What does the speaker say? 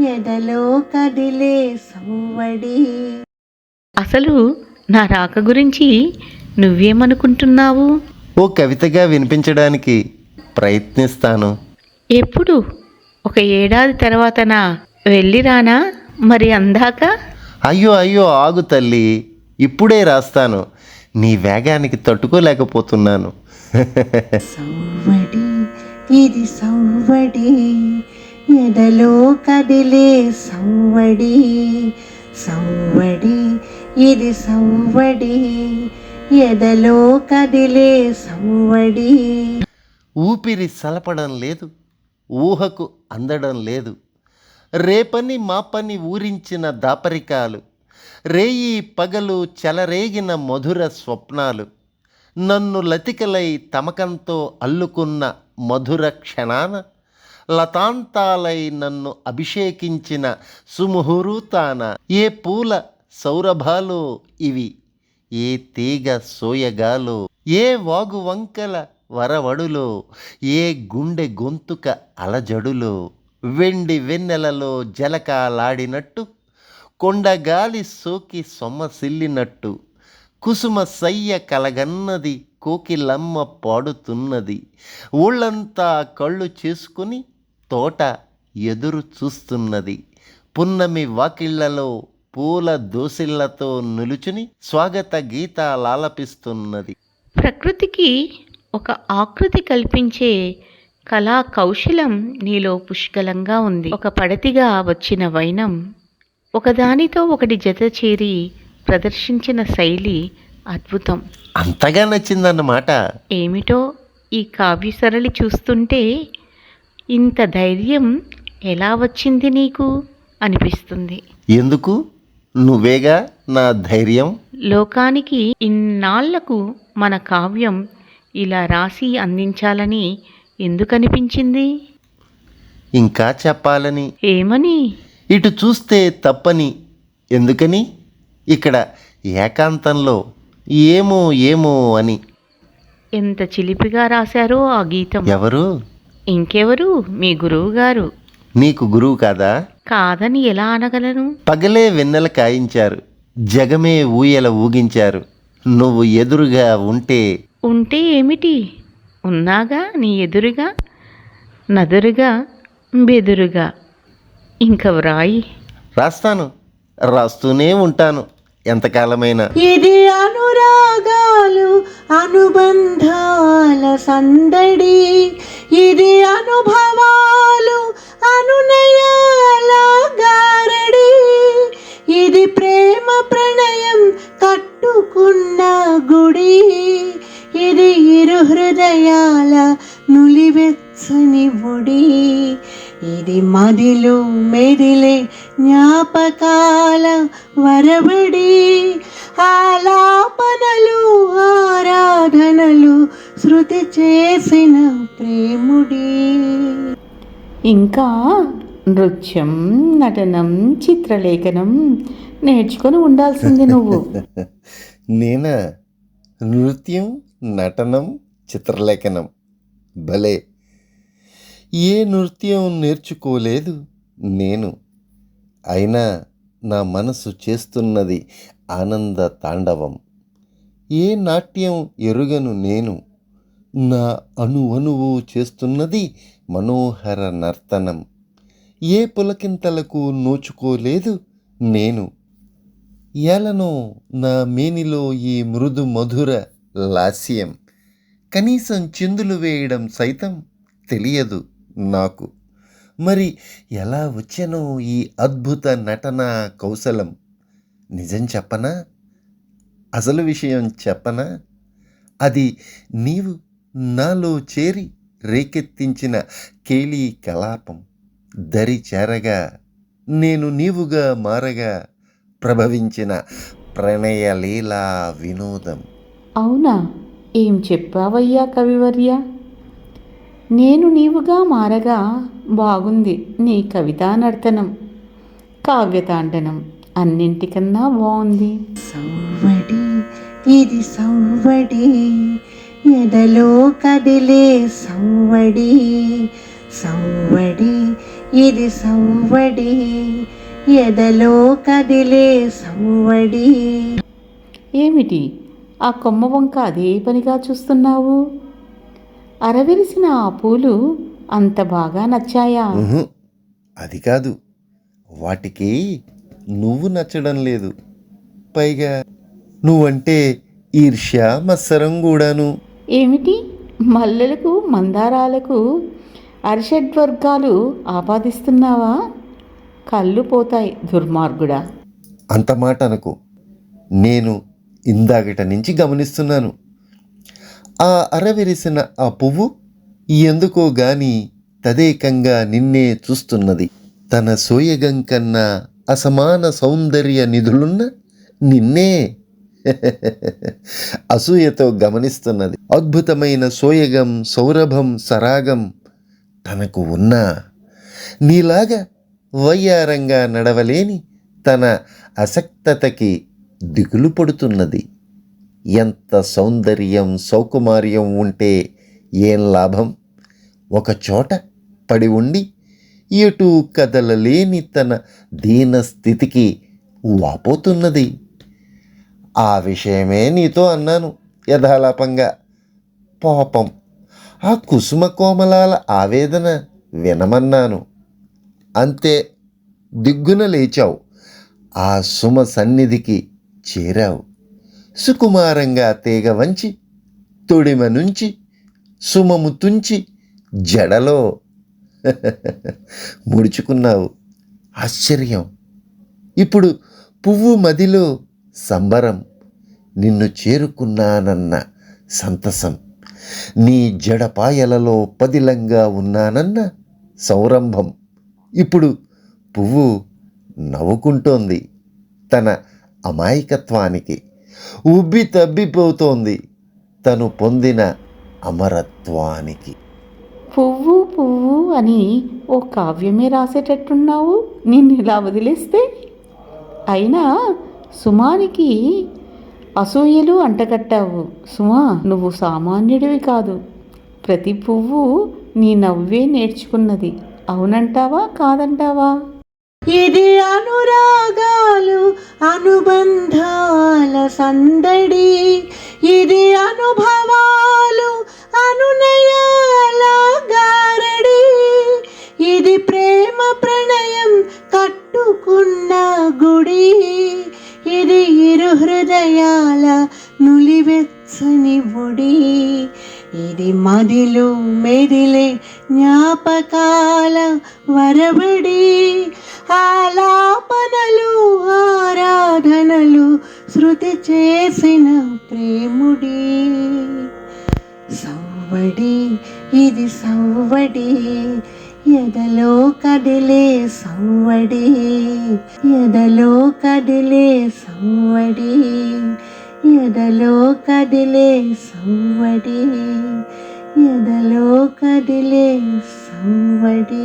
ఎదలో కదిలే సవ్వడి. అసలు నా రాక గురించి నువ్వేమనుకుంటున్నావు? ఓ కవితగా వినిపించడానికి ప్రయత్నిస్తాను. ఎప్పుడు? ఒక ఏడాది తర్వాతనా వెళ్ళిరానా మరి అందాక? అయ్యో అయ్యో ఆగు తల్లి. ఇప్పుడే రాస్తాను. నీ వేగానికి తట్టుకోలేకపోతున్నాను. సవ్వడి ఇది సవ్వడి. ఎదలో కదిలే సవ్వడి సవ్వడి ఇది సవ్వడి. ఎదలో కదిలే సవ్వడి. ఊపిరి సలపడం లేదు ఊహకు అందడం లేదు. రేపని మా పని ఊరించిన దాపరికాలు రేయి పగలు చెలరేగిన మధుర స్వప్నాలు. నన్ను లతికలై తమకంతో అల్లుకున్న మధుర క్షణాన లతాంతాలై నన్ను అభిషేకించిన సుముహూర్తాన ఏ పూల సౌరభాలో ఇవి? ఏ తీగ సోయగాలో? ఏ వాగు వంకల వరవడులో? ఏ గుండె గొంతుక అలజడులో? వెండి వెన్నెలలో జలకాలాడినట్టు కొండగాలి సోకి సొమ్మసిల్లినట్టు కుసుమ సయ్య కలగన్నది కోకిలమ్మ పాడుతున్నది ఊళ్ళంతా కళ్ళు చేసుకుని తోట ఎదురు చూస్తున్నది. పున్నమి వాకిళ్ళలో పూల దోసిళ్ళతో నిలుచుని స్వాగత గీతాలాలపిస్తున్నది. ప్రకృతికి ఒక ఆకృతి కల్పించే కళా కౌశలం నీలో పుష్కలంగా ఉంది. ఒక పడతిగా వచ్చిన వైనం ఒకదానితో ఒకటి జత చేరి ప్రదర్శించిన శైలి అద్భుతం. అంతగా నచ్చిందన్నమాట. ఏమిటో ఈ కావ్య సరళి చూస్తుంటే ఇంత ధైర్యం ఎలా వచ్చింది నీకు? అనిపిస్తుంది. ఎందుకు? నువ్వేగా నా ధైర్యం? లోకానికి ఇన్నాళ్ళకు మన కావ్యం ఇలా రాసి అందించాలని ఎందుకనిపించింది? ఇంకా చెప్పాలని. ఏమని? ఇటు చూస్తే తప్పని. ఎందుకని? ఇక్కడ ఏకాంతంలో ఏమో ఏమో అని. ఎంత చిలిపిగా రాశారో ఆ గీతం. ఎవరు? ఇంకెవరు? మీ గురువు గారు నీకు గురువు కాదా? కాదని ఎలా అనగలను? పగలే వెన్నెల కాయించారు జగమే ఊయల ఊగించారు. నువ్వు ఎదురుగా ఉంటే ఉంటే ఏమిటి? ఉన్నాగా నీ ఎదురుగా? నదురుగా బెదురుగా? ఇంక వ్రాయి రాస్తాను రాస్తూనే ఉంటాను. ఎంతకాలమైనా. ఇది అనురాగాలు అనుబంధాల సందడి. ఇది అనుభవాలు అనునయాల గారడి ఇది ప్రేమ ప్రణయం కట్టుకున్న గుడి. ఇది ఇరు హృదయాల నులివెచ్చని ఒడి ఇది మదిలో మెదిలే జ్ఞాపకాల వరబడి ఆలాపనలు ఆరాధనలు శృతి చేసిన ప్రేముడి. ఇంకా నృత్యం నటనం చిత్రలేఖనం నేర్చుకొని ఉండాల్సింది నువ్వు. నేనా? నృత్యం నటనం చిత్రలేఖనం. భలే! ఏ నృత్యం నేర్చుకోలేదు నేను. అయినా నా మనసు చేస్తున్నది ఆనంద తాండవం. ఏ నాట్యం ఎరుగను నేను. నా అణువణువు చేస్తున్నది మనోహర నర్తనం. ఏ పులకింతలకు నోచుకోలేదు నేను. ఎలనో నా మేనిలో ఈ మృదు మధుర లాస్యం. కనీసం చిందులు వేయడం సైతం తెలియదు. నాకు. మరి ఎలా వచ్చెనో ఈ అద్భుత నటన కౌశలం? నిజం చెప్పనా? అసలు విషయం చెప్పనా? అది నీవు నాలో చేరి రేకెత్తించిన కేలీ కలాపం దరి చేరగా నేను నీవుగా మారగా ప్రభవించిన ప్రణయలీలా వినోదం. అవునా? ఏం చెప్పావయ్యా కవివర్య? నేను నీవుగా మారగా బాగుంది నీ కవితా నర్తనం కావ్యతాండనం అన్నింటికన్నా బాగుంది సవ్వడి ఇది సవ్వడి ఎదలో కదిలే సవ్వడి. సవ్వడి ఇది సవ్వడి ఎదలో కదిలే సవ్వడి. ఏమిటి? ఆ కొమ్మ వంక అదే పనిగా చూస్తున్నావు? అరవిరిసిన ఆ పూలు అంత బాగా నచ్చాయా? అది కాదు. వాటికి నువ్వు నచ్చడం లేదు. పైగా నువ్వంటే ఈర్ష్య మత్సరం కూడాను. ఏమిటి? మల్లెలకు మందారాలకు అరిషడ్వర్గాలు ఆపాదిస్తున్నావా? కళ్ళు పోతాయి దుర్మార్గుడా. అంత మాట అనకు. నేను ఇందాకట నుంచి గమనిస్తున్నాను. ఆ అరవిరిసిన ఆ పువ్వు ఎందుకో గాని తదేకంగా నిన్నే చూస్తున్నది. తన సోయగం కన్నా అసమాన సౌందర్య నిధులున్న నిన్నే అసూయతో గమనిస్తున్నది. అద్భుతమైన సోయగం సౌరభం సరాగం తనకు ఉన్నా నీలాగా వయ్యారంగా నడవలేని తన అసక్తతకి దిగులు పడుతున్నది. ఎంత సౌందర్యం సౌకుమార్యం ఉంటే ఏం లాభం? ఒకచోట పడి ఉండి ఎటు కదలలేని తన దీన స్థితికి వాపోతున్నది. ఆ విషయమే నీతో అన్నాను యథాలాపంగా. పాపం ఆ కుసుమ కోమలాల ఆవేదన వినమన్నాను. అంతే దిగ్గున లేచావు. ఆ సుమ సన్నిధికి చేరావు. సుకుమారంగా తీగ వంచి తొడిమ నుంచి సుమము తుంచి జడలో. ముడుచుకున్నావు. ఆశ్చర్యం. ఇప్పుడు పువ్వు మదిలో సంబరం. నిన్ను చేరుకున్నానన్న సంతసం. నీ జడపాయలలో పదిలంగా ఉన్నానన్న సౌరంభం. ఇప్పుడు పువ్వు నవ్వుకుంటోంది తన అమాయకత్వానికి. ఉబ్బి తబ్బిపోతోంది తను పొందిన అమరత్వానికి. పువ్వు పువ్వు అని ఓ కావ్యమే రాసేటట్టున్నావు? నిన్ను ఇలా వదిలేస్తే? అయినా సుమానికి అసూయలు అంటగట్టావు. సుమా నువ్వు సామాన్యుడివి కాదు. ప్రతి పువ్వు నీ నవ్వే నేర్చుకున్నది. అవునంటావా? కాదంటావా? ఇది అనురాగాలు అనుబంధాల సందడి. ఇది అనుభవాలు అనునయాల గారడి ఇది ప్రేమ ప్రణయం కట్టుకున్న గుడి. ఇది ఇరు హృదయాల నులివెచ్చని ఒడి ఇది మదిలు మెదిలే జ్ఞాపకాల వరబడి ఆలాపనలు ఆరాధనలు శృతి చేసిన ప్రేముడి. సవ్వడి ఇది సవ్వడి ఎదలో కదిలే సవ్వడి ఎదలో కదిలే సవ్వడి ఎదలో కదిలే సవ్వడి. ఎదలో కదిలే సవ్వడి